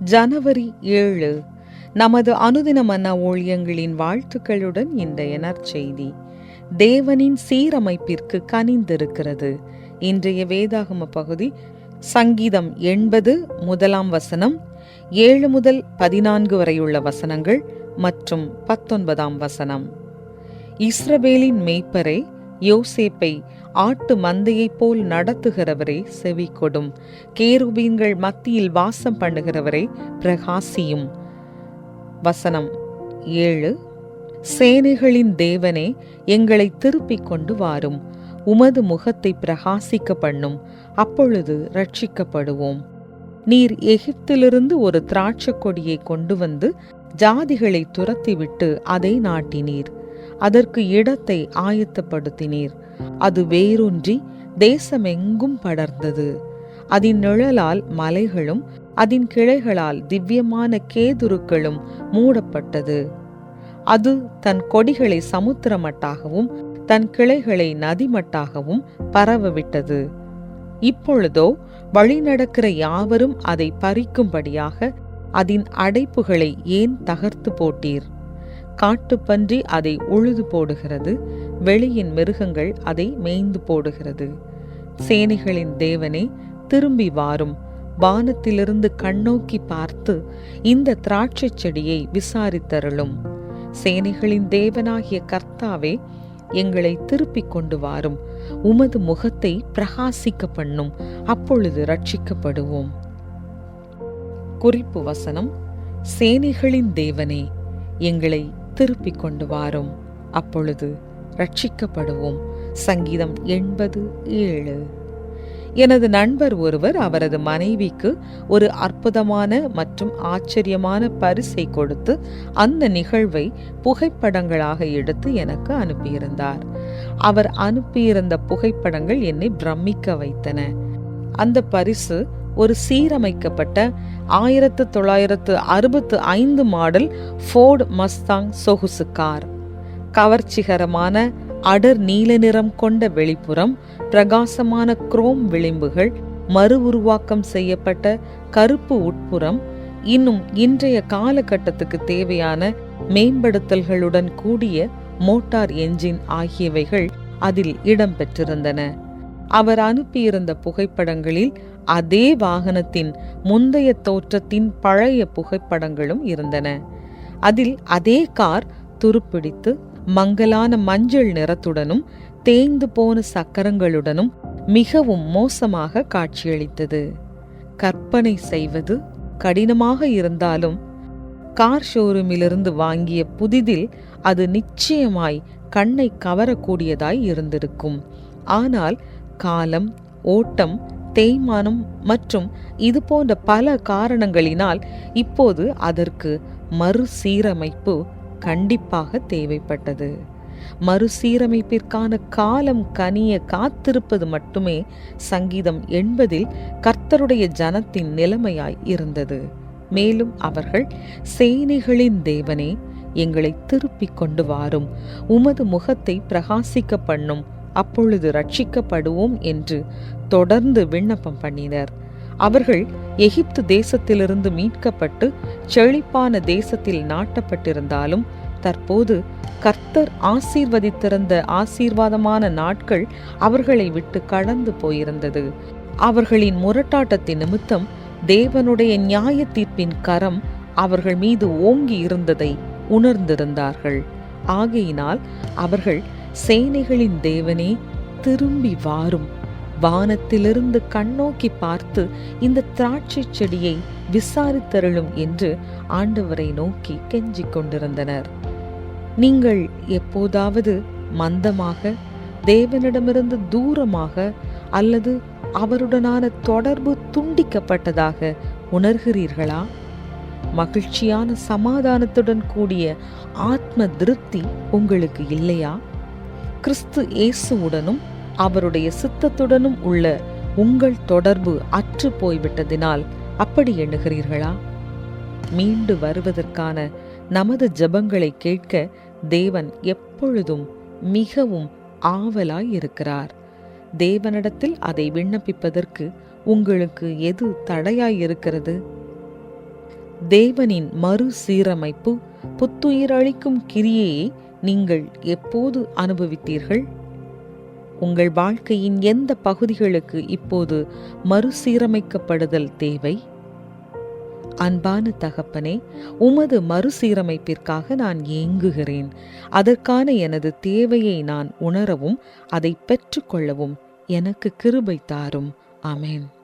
ஜனவரி ஏழு நமது அனுதின மன்ன ஊழியங்களின் வாழ்த்துக்களுடன் இன்றைய நற்செய்தி. தேவனின் சீரமைப்பிற்கு கனிந்திருக்கிறது. இன்றைய வேதாகம பகுதி சங்கீதம் எண்பது முதலாம் வசனம் ஏழு முதல் பதினான்கு வரையுள்ள வசனங்கள் மற்றும் பத்தொன்பதாம் வசனம். இஸ்ரவேலின் மேய்ப்பரே யோசேப்பை ஆட்டு மந்தையைப் போல் நடத்துகிறவரே செவி கொடும் கேருபீன்கள் மத்தியில் வாசம் பண்ணுகிறவரே பிரகாசியும். வசனம் ஏழு. சேனைகளின் தேவனே எங்களை திருப்பிக் கொண்டு வாரும். உமது முகத்தை பிரகாசிக்க பண்ணும். அப்பொழுது ரட்சிக்கப்படுவோம் நீர் எகிப்திலிருந்து ஒரு திராட்சக் கொடியை கொண்டு வந்து ஜாதிகளை துரத்திவிட்டு அதை நாட்டினீர். அதற்கு இடத்தை ஆயத்தப்படுத்தினீர். அது வேரூன்றி தேசமெங்கும் படர்ந்தது. அதன் நிழலால் மலைகளும் அதன் கிளைகளால் திவ்யமான கேதுருக்களும் மூடப்பட்டது. அது தன் கொடிகளை சமுத்திரமட்டாகவும் தன் கிளைகளை நதிமட்டாகவும் பரவவிட்டது. இப்பொழுதோ வழிநடக்கிற யாவரும் அதை பறிக்கும்படியாக அதன் அடைப்புகளை ஏன் தகர்த்து போட்டீர்? காட்டுப்பன்றி அதை உழுது போடுகிறது வெளியின் மிருகங்கள் அதை மேய்ந்து போடுகிறது. சேனைகளின் தேவனே திரும்பி வாரும். வானத்திலிருந்து கண்ணோக்கி பார்த்து இந்த திராட்சைச் செடியை விசாரித்தருளும். சேனைகளின் தேவனாகிய கர்த்தாவே எங்களை திருப்பிக் கொண்டு வாரும். உமது முகத்தை பிரகாசிக்க பண்ணும். அப்பொழுது ரட்சிக்கப்படுவோம் குறிப்பு வசனம் சேனைகளின் தேவனே எங்களை திருப்பி கொண்டு வாரும். அப்பொழுது ரட்சிக்கப்படுவோம் சங்கீதம் எண்பது ஏழு. எனது நண்பர் ஒருவர் அவரது மனைவிக்கு ஒரு அற்புதமான மற்றும் ஆச்சரியமான பரிசை கொடுத்து அந்த நிகழ்வை புகைப்படங்களாக எடுத்து எனக்கு அனுப்பியிருந்தார். அவர் அனுப்பியிருந்த புகைப்படங்கள் என்னை பிரமிக்க வைத்தன. அந்த பரிசு ஒரு சீரமைக்கப்பட்ட ஆயிரத்து தொள்ளாயிரத்து அறுபத்து ஐந்து மாடல் ஃபோர்டு மஸ்தாங் சொகுசு கார். கவர்ச்சிகரமான அடர் நீல நிறம் கொண்ட வெளிப்புறம் பிரகாசமான குரோம் விளிம்புகள் மறு உருவாக்கம் செய்யப்பட்ட கருப்பு உட்புறம் இன்னும் இன்றைய காலகட்டத்துக்கு தேவையான மேம்படுத்தல்களுடன் கூடிய மோட்டார் என்ஜின் ஆகியவைகள் அதில் இடம்பெற்றிருந்தன அவர் அனுப்பியிருந்த புகைப்படங்களில் அதே வாகனத்தின் முந்தைய தோற்றத்தின் பழைய புகைப்படங்களும் இருந்தன. அதில் அதே கார் துருப்பிடித்து மங்கலான மஞ்சள் நிறத்துடனும் தேய்ந்து போன சக்கரங்களுடனும் மிகவும் மோசமாக காட்சியளித்தது. கற்பனை செய்வது கடினமாக இருந்தாலும் கார் ஷோரூமிலிருந்து வாங்கிய புதிதில் அது நிச்சயமாய் கண்ணை கவரக்கூடியதாய் இருந்திருக்கும். ஆனால் காலம் ஓட்டம் தேய்மானம் மற்றும் இது போன்ற பல காரணங்களினால் இப்போது அதற்கு மறுசீரமைப்பு கண்டிப்பாக தேவைப்பட்டது. மறுசீரமைப்பிற்கான காலம் கனிய காத்திருப்பது மட்டுமே சங்கீதம் எண்பதில் கர்த்தருடைய ஜனத்தின் நிலைமையாய் இருந்தது. மேலும் அவர்கள் சேனைகளின் தேவனே எங்களை திருப்பிக் கொண்டு வாரும். உமது முகத்தை பிரகாசிக்க பண்ணும். அப்பொழுது ரட்சிக்கப்படுவோம் என்று தொடர்ந்து விண்ணப்பம் பண்ணினர். அவர்கள் எகிப்து தேசத்திலிருந்து மீட்கப்பட்டு செழிப்பான தேசத்தில் நாட்டப்பட்டிருந்தாலும் தற்போது கர்த்தர் ஆசீர்வதித்திருந்த ஆசீர்வாதமான நாட்கள் அவர்களை விட்டு கடந்து போயிருந்தது. அவர்களின் முரட்டாட்டத்தின் நிமித்தம் தேவனுடைய நியாய தீர்ப்பின் கரம் அவர்கள் மீது ஓங்கி இருந்ததை உணர்ந்திருந்தார்கள். ஆகையினால் அவர்கள் சேனைகளின் தேவனே திரும்பி வாரும். வானத்திலிருந்து கண்ணோக்கி பார்த்து இந்த திராட்சை செடியை விசாரித்தருளும் என்று ஆண்டவரை நோக்கி கெஞ்சிக் கொண்டிருந்தனர். நீங்கள் எப்போதாவது மந்தமாக தேவனிடமிருந்து தூரமாக அல்லது அவருடனான தொடர்பு துண்டிக்கப்பட்டதாக உணர்கிறீர்களா? மகிழ்ச்சியான சமாதானத்துடன் கூடிய ஆத்ம திருப்தி உங்களுக்கு இல்லையா? கிறிஸ்து இயேசுவுடனும் அவருடைய சித்தத்துடனும் உள்ள உங்கள் தொடர்பு அற்று போய்விட்டதினால் அப்படி எண்ணுகிறீர்களா? மீண்டு வருவதற்கான நமது ஜபங்களை கேட்க தேவன் எப்பொழுதும் மிகவும் ஆவலாய் இருக்கிறார் தேவனிடத்தில் அதை விண்ணப்பிப்பதற்கு உங்களுக்கு எது தடையாய் இருக்கிறது தேவனின் மறு சீரமைப்பு புத்துயிரளிக்கும் கிரியையை நீங்கள் எப்போது அனுபவித்தீர்கள்? உங்கள் வாழ்க்கையின் எந்த பகுதிகளுக்கு இப்போது மறுசீரமைக்கப்படுதல் தேவை? அன்பான தகப்பனே உமது மறுசீரமைப்பிற்காக நான் ஏங்குகிறேன். அதற்கான எனது தேவையை நான் உணரவும் அதை பெற்றுக்கொள்ளவும் எனக்கு கிருபை தாரும். அமேன்